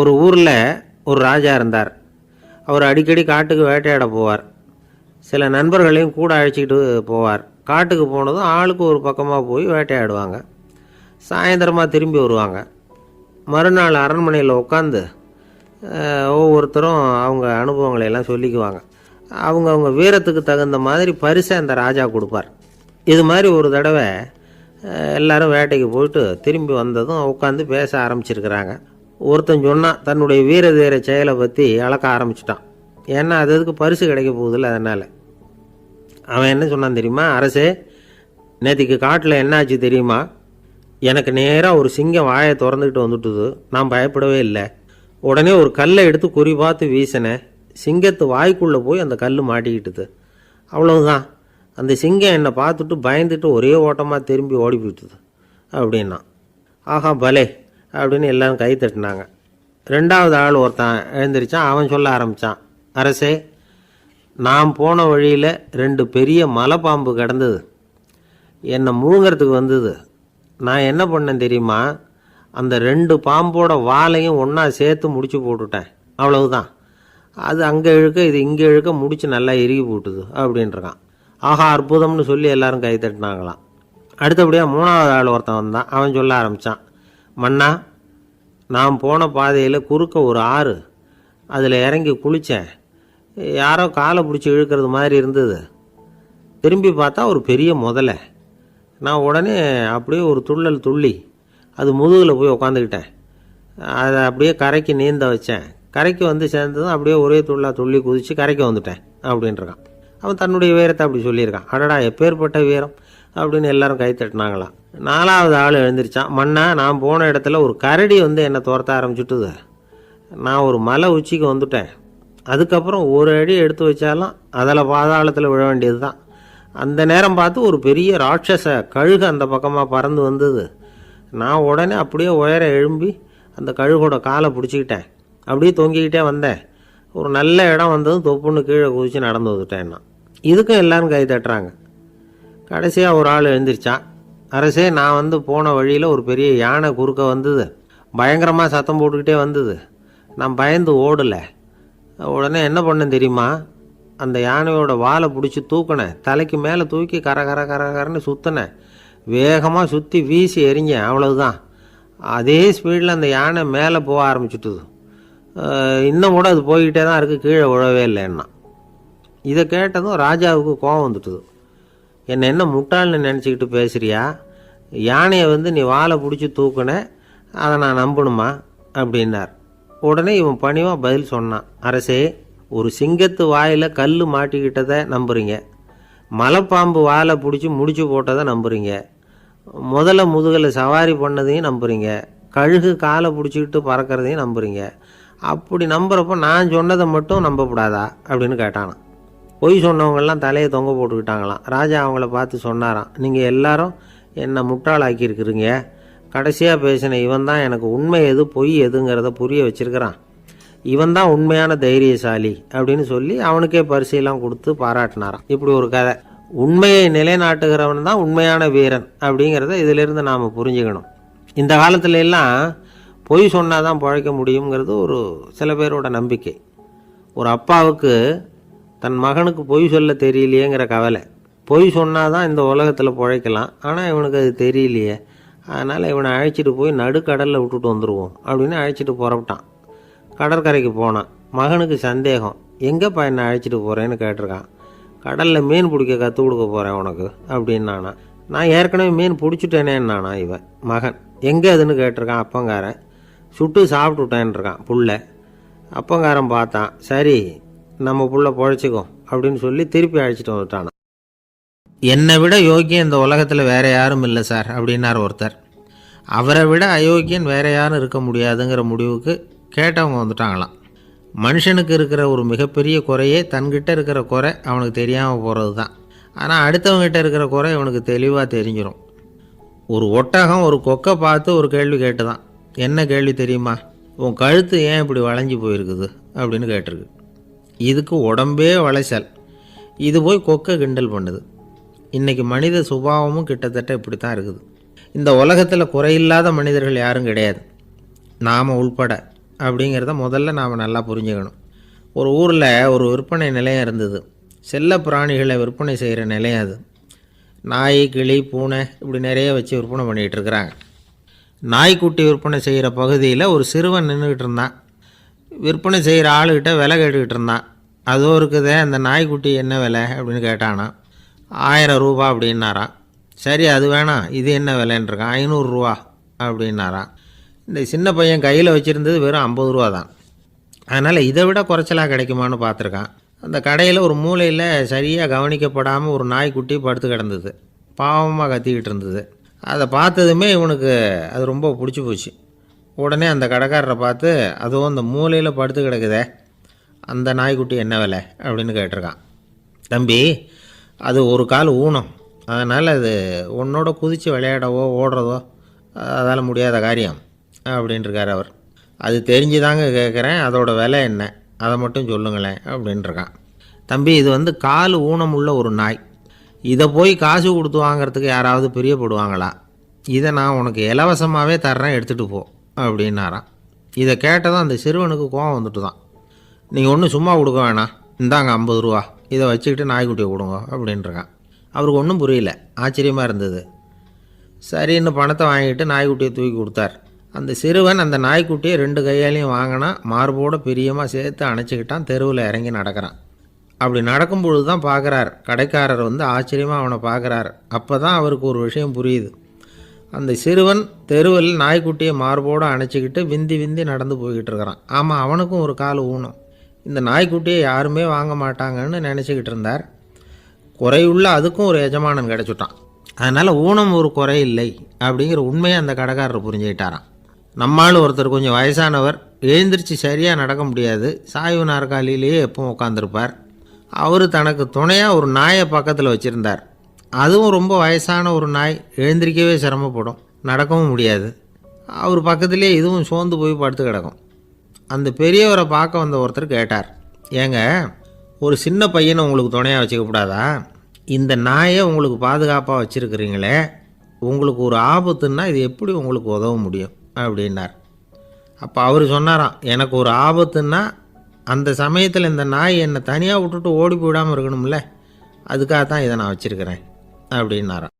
ஒரு ஊரில் ஒரு ராஜா இருந்தார். அவர் அடிக்கடி காட்டுக்கு வேட்டையாட போவார். சில நண்பர்களையும் கூட அழைச்சிக்கிட்டு போவார். காட்டுக்கு போனதும் ஆளுக்கு ஒரு பக்கமாக போய் வேட்டையாடுவாங்க. சாயந்தரமாக திரும்பி வருவாங்க. மறுநாள் அரண்மனையில் உட்காந்து ஒவ்வொருத்தரும் அவங்க அனுபவங்களை எல்லாம் சொல்லிக்குவாங்க. அவங்க அவங்க வீரத்துக்கு தகுந்த மாதிரி பரிசை அந்த ராஜா கொடுப்பார். இது மாதிரி ஒரு தடவை எல்லாரும் வேட்டைக்கு போயிட்டு திரும்பி வந்ததும் உட்காந்து பேச ஆரம்பிச்சிருக்கிறாங்க. ஒருத்தன் சொன்னான் தன்னுடைய வீர தீர செயலை பற்றி அளக்க ஆரம்பிச்சிட்டான். ஏன்னா அது அதுக்கு பரிசு கிடைக்க போகுதில்ல அதனால். அவன் என்ன சொன்னான் தெரியுமா? அரசே நேற்றுக்கு காட்டில் என்னாச்சு தெரியுமா? எனக்கு நேராக ஒரு சிங்கம் வாயை திறந்துக்கிட்டு வந்துட்டுது. நான் பயப்படவே இல்லை. உடனே ஒரு கல்லை எடுத்து குறி பார்த்து வீசினேன். சிங்கத்து வாய்க்குள்ளே போய் அந்த கல் மாட்டிக்கிட்டுது. அவ்வளவுதான். அந்த சிங்கம் என்னை பார்த்துட்டு பயந்துட்டு ஒரே ஓட்டமாக திரும்பி ஓடி போயிட்டுது அப்படின்னா. ஆஹா பலே அப்படின்னு எல்லாரும் கை தட்டினாங்க. ரெண்டாவது ஆள் ஒருத்தன் எழுந்திரிச்சான் அவன் சொல்ல ஆரம்பித்தான் அரசே நான் போன வழியில் ரெண்டு பெரிய மலைப்பாம்பு கிடந்தது. என்னை முழுங்கிறதுக்கு வந்தது. நான் என்ன பண்ணேன் தெரியுமா? அந்த ரெண்டு பாம்போட வாலையும் ஒன்றா சேர்த்து முடிச்சு போட்டுட்டேன். அவ்வளவுதான். அது அங்கே இழுக்க இது இங்கே இழுக்க முடிச்சு நல்லா இறுகி போட்டுது அப்படின்றான். ஆஹா அற்புதம்னு சொல்லி எல்லாரும் கை தட்டினாங்களாம். அடுத்தபடியாக மூணாவது ஆள் ஒருத்தன் வந்தான். அவன் சொல்ல ஆரம்பித்தான் மன்னா நான் போன பாதையில் குறுக்க ஒரு ஆறு. அதில் இறங்கி குளித்தேன் யாரோ காலை பிடிச்சி இழுக்கிறது மாதிரி இருந்தது. திரும்பி பார்த்தா ஒரு பெரிய முதலை. நான் உடனே அப்படியே ஒரு துள்ளல் துள்ளி அது முதுகில் போய் உக்காந்துக்கிட்டேன். அதை அப்படியே கரைக்கு நீந்த வச்சேன். கரைக்கு வந்து சேர்ந்ததும் அப்படியே ஒரே துள்ளா துள்ளி குதித்து கரைக்கு வந்துட்டேன் அப்படின்றான். அவன் தன்னுடைய வீரத்தை அப்படி சொல்லியிருக்கான். அடடா எப்பேற்பட்ட வீரம்? அப்படின்னு எல்லாரும் கை தட்டினாங்களாம். நாலாவது ஆள் எழுந்திரிச்சான். மண்ணா நான் போன இடத்துல ஒரு கரடி வந்து என்னை துரத்த ஆரம்பிச்சுட்டுது. நான் ஒரு மலை உச்சிக்கு வந்துட்டேன். அதுக்கப்புறம் ஒரு அடி எடுத்து வச்சாலும் அதில் பாதாளத்தில் விழ வேண்டியது தான் அந்த நேரம் பார்த்து ஒரு பெரிய ராட்சச கழுகு அந்த பக்கமாக பறந்து வந்தது. நான் உடனே அப்படியே உயர எழும்பி அந்த கழுகோட காலை பிடிச்சிக்கிட்டேன். அப்படியே தொங்கிக்கிட்டே வந்தேன். ஒரு நல்ல இடம் வந்ததும் தொப்புன்னு கீழே குதித்து நடந்து வந்துட்டேன் நான் இதுக்கும் எல்லாரும் கை தட்டுறாங்க. கடைசியாக ஒரு ஆள் எழுந்திரிச்சான் அரசே நான் வந்து போன வழியில் ஒரு பெரிய யானை குறுக்க வந்தது. பயங்கரமாக சத்தம் போட்டுக்கிட்டே வந்தது. நான் பயந்து ஓடலை. உடனே என்ன பண்ணேன் தெரியுமா? அந்த யானையோட வாலை பிடிச்சி தூக்கினேன். தலைக்கு மேலே தூக்கி கர கர கர கரன்னு சுற்றினேன் வேகமாக சுற்றி வீசி எரிஞ்சேன் அவ்வளவுதான். அதே ஸ்பீடில் அந்த யானை மேலே போக ஆரம்பிச்சுட்டுது. இன்னும் கூட அது போய்கிட்டே தான் இருக்குது கீழே விழவே இல்லைன்னா. இதை கேட்டதும் ராஜாவுக்கு கோபம் வந்துட்டுது. என்னை என்ன முட்டாள்னு நினச்சிக்கிட்டு பேசுகிறியா யானையை வந்து நீ வாலை பிடிச்சி தூக்குன அதை நான் நம்பணுமா? அப்படின்னார். உடனே இவன் பணிவாக பதில் சொன்னான். அரசே ஒரு சிங்கத்து வாயில் கல் மாட்டிக்கிட்டதை நம்புறீங்க. மலைப்பாம்பு வாலை பிடிச்சி முடிச்சு போட்டதை நம்புறீங்க. முதல்ல முதுகில் சவாரி பண்ணதையும் நம்புறீங்க. கழுகு காலை பிடிச்சிக்கிட்டு பறக்கிறதையும் நம்புறீங்க. அப்படி நம்புறப்போ நான் சொன்னதை மட்டும் நம்பக்கூடாதா? அப்படின்னு கேட்டானான் பொய் சொன்னவங்கெல்லாம் தலையை தொங்க போட்டுக்கிட்டாங்களாம். ராஜா அவங்கள பார்த்து சொன்னாராம். நீங்கள் எல்லாரும் என்னை முட்டாளாக்கியிருக்கிறீங்க கடைசியாக பேசின இவன் தான் எனக்கு உண்மை எது பொய் எதுங்கிறத புரிய வச்சிருக்கிறான். இவன் தான் உண்மையான தைரியசாலி அப்படின்னு சொல்லி அவனுக்கே பரிசையெல்லாம் கொடுத்து பாராட்டினாராம். இப்படி ஒரு கதை. உண்மையை நிலைநாட்டுகிறவன் தான் உண்மையான வீரன் அப்படிங்கிறத இதிலிருந்து நாம் புரிஞ்சுக்கணும். இந்த காலத்துல எல்லாம் பொய் சொன்னால் தான் பழைக்க முடியுங்கிறது ஒரு சில பேரோட நம்பிக்கை. ஒரு அப்பாவுக்கு தன் மகனுக்கு பொய் சொல்ல தெரியலையேங்கிற கவலை. பொய் சொன்னால் தான் இந்த உலகத்தில் பிழைக்கலாம். ஆனால் இவனுக்கு அது தெரியலையே. அதனால் இவனை அழைச்சிட்டு போய் நடுக்கடலில் விட்டுட்டு வந்துடுவோம் அப்படின்னு அழைச்சிட்டு புறப்பட்டான். கடற்கரைக்கு போனான். மகனுக்கு சந்தேகம். எங்கேப்பா பையனை அழைச்சிட்டு போகிறேன்னு கேட்டிருக்கான். கடலில் மீன் பிடிக்க கற்றுக் கொடுக்க போகிறேன் உனக்கு அப்படின்னானா. நான் ஏற்கனவே மீன் பிடிச்சிட்டேனேன்னானா இவன் மகன். எங்கே அதுன்னு கேட்டிருக்கான் அப்பங்காரன். சுட்டு சாப்பிட்டுட்டேன்ருக்கான் புள்ள. அப்பங்காரன் பார்த்தான் சரி நம்ம புள்ள பொழைச்சிக்கோ அப்படின்னு சொல்லி திருப்பி அழைச்சிட்டு வந்துட்டான் என்னை விட யோக்கியம் இந்த உலகத்தில் வேற யாரும் இல்லை சார் அப்படின்னார் ஒருத்தர். அவரை விட அயோக்கியன் வேற யாரும் இருக்க முடியாதுங்கிற முடிவுக்கு கேட்டவங்க வந்துட்டாங்களாம். மனுஷனுக்கு இருக்கிற ஒரு மிகப்பெரிய குறையே தன்கிட்ட இருக்கிற குறை அவனுக்கு தெரியாமல் போகிறது தான் ஆனால் அடுத்தவங்ககிட்ட இருக்கிற குறை இவனுக்கு தெளிவாக தெரிஞ்சிடும் ஒரு ஒட்டகம் ஒரு கொக்கை பார்த்து ஒரு கேள்வி கேட்டு தான் என்ன கேள்வி தெரியுமா? உன் கழுத்து ஏன் இப்படி வளைஞ்சு போயிருக்குது? அப்படின்னு கேட்டிருக்கு. இதுக்கு உடம்பே வளைச்சல். இது போய் கொக்கை கிண்டல் பண்ணுது. இன்றைக்கி மனித சுபாவமும் கிட்டத்தட்ட இப்படி தான் இருக்குது. இந்த உலகத்தில் குறையில்லாத மனிதர்கள் யாரும் கிடையாது. நாம் உள்பட. அப்படிங்கிறத முதல்ல நாம் நல்லா புரிஞ்சுக்கணும். ஒரு ஊரில் ஒரு விற்பனை நிலையம் இருந்தது. செல்ல பிராணிகளை விற்பனை செய்கிற நிலையம் அது. நாய் கிளி பூனை இப்படி நிறைய வச்சு விற்பனை பண்ணிகிட்டு இருக்கிறாங்க. நாய்க்குட்டி விற்பனை செய்கிற பகுதியில் ஒரு சிறுவன் நின்றுக்கிட்டு இருந்தான். விற்பனை செய்கிற ஆளுகிட்ட விலை கேட்டுக்கிட்டு இருந்தான். அதோ இருக்குதே அந்த நாய்க்குட்டி என்ன விலை அப்படின்னு கேட்டானா ஆயிரம் ரூபா அப்படின்னாராம். சரி அது வேணாம் இது என்ன விலைன்றிருக்கான். ஐநூறுரூவா அப்படின்னாராம். இந்த சின்ன பையன் கையில் வச்சுருந்தது வெறும் ஐம்பது ரூபா தான். அதனால் இதை விட குறைச்சலாக கிடைக்குமான்னு பார்த்துருக்கான். அந்த கடையில் ஒரு மூலையில் சரியாக கவனிக்கப்படாமல் ஒரு நாய்க்குட்டி படுத்து கிடந்தது. பாவமாக கத்திக்கிட்டு இருந்தது. அதை பார்த்ததுமே இவனுக்கு அது ரொம்ப பிடிச்சி போச்சு. உடனே அந்த கடைக்காரரை பார்த்து அதுவும் அந்த மூலையில் படுத்து கிடக்குதே அந்த நாய்க்குட்டி என்ன விலை? அப்படின்னு கேட்டிருக்கான். தம்பி அது ஒரு கால் ஊனம். அதனால் அது உன்னோட குதித்து விளையாடவோ ஓடுறதோ அதால் முடியாத காரியம் அப்படின்ட்டுருக்கார் அவர். அது தெரிஞ்சு தாங்க கேட்குறேன் அதோடய விலை என்ன? அதை மட்டும் சொல்லுங்களேன் அப்படின்ட்டுருக்கான் தம்பி இது வந்து கால் ஊனம் உள்ள ஒரு நாய். இதை போய் காசு கொடுத்து வாங்கிறதுக்கு யாராவது பிரியப்படுவாங்களா? இதை நான் உனக்கு இலவசமாகவே தர்றேன் எடுத்துகிட்டு போ அப்படின்னாராம். இதை கேட்டதும் அந்த சிறுவனுக்கு கோவம் வந்துட்டு தான் நீங்கள் ஒன்றும் சும்மா கொடுக்க வேணாம். இந்தாங்க ஐம்பது ரூபா. இதை வச்சுக்கிட்டு நாய்க்குட்டியை கொடுங்க அப்படின்றான் அவருக்கு ஒன்றும் புரியல. ஆச்சரியமாக இருந்தது. சரின்னு பணத்தை வாங்கிட்டு நாய்க்குட்டியை தூக்கி கொடுத்தார். அந்த சிறுவன் அந்த நாய்க்குட்டியை ரெண்டு கையாலையும் வாங்கினா மார்போட பிரியமாக சேர்த்து அணைச்சிக்கிட்டான் தெருவில் இறங்கி நடக்கிறான். அப்படி நடக்கும்பொழுது தான் பார்க்குறார் கடைக்காரர் வந்து ஆச்சரியமாக அவனை பார்க்குறார் அப்போ தான் அவருக்கு ஒரு விஷயம் புரியுது. அந்த சிறுவன் தெருவில் நாய்க்குட்டியை மார்போடு அணைச்சிக்கிட்டு விந்தி விந்தி நடந்து போய்கிட்டு இருக்கிறான். ஆமாம் அவனுக்கும் ஒரு கால் ஊனம் இந்த நாய்க்குட்டியை யாருமே வாங்க மாட்டாங்கன்னு நினச்சிக்கிட்டு இருந்தார். குறையுள்ள அதுக்கும் ஒரு எஜமானன் கிடச்சிட்டான். அதனால் ஊனம் ஒரு குறை இல்லை அப்படிங்கிற உண்மையை அந்த கடைக்காரர் புரிஞ்சுக்கிட்டாராம். நம்மால் ஒருத்தர் கொஞ்சம் வயசானவர் எழுந்திரிச்சு சரியாக நடக்க முடியாது. சாய்வு நாற்காலியிலேயே எப்பவும் உட்காந்துருப்பார் அவர் தனக்கு துணையாக ஒரு நாயை பக்கத்தில் வச்சுருந்தார். அதுவும் ரொம்ப வயசான ஒரு நாய் எழுந்திரிக்கவே சிரமப்படும். நடக்கவும் முடியாது. அவர் பக்கத்திலே இதுவும் சோர்ந்து போய் படுத்து கிடக்கும். அந்த பெரியவரை பார்க்க வந்த ஒருத்தர் கேட்டார் ஏங்க ஒரு சின்ன பையனை உங்களுக்கு துணையாக வச்சுக்கக்கூடாதா இந்த நாயை உங்களுக்கு பாதுகாப்பாக வச்சுருக்கிறீங்களே உங்களுக்கு ஒரு ஆபத்துன்னா இது எப்படி உங்களுக்கு உதவ முடியும்? அப்படின்னார். அப்போ அவர் சொன்னாராம் எனக்கு ஒரு ஆபத்துன்னா அந்த சமயத்தில் இந்த நாய் என்னை தனியாக விட்டுட்டு ஓடி போயிடாமல் இருக்கணும்ல அதுக்காக தான் இதை நான் வச்சுருக்கிறேன் அப்படின்னாராம்.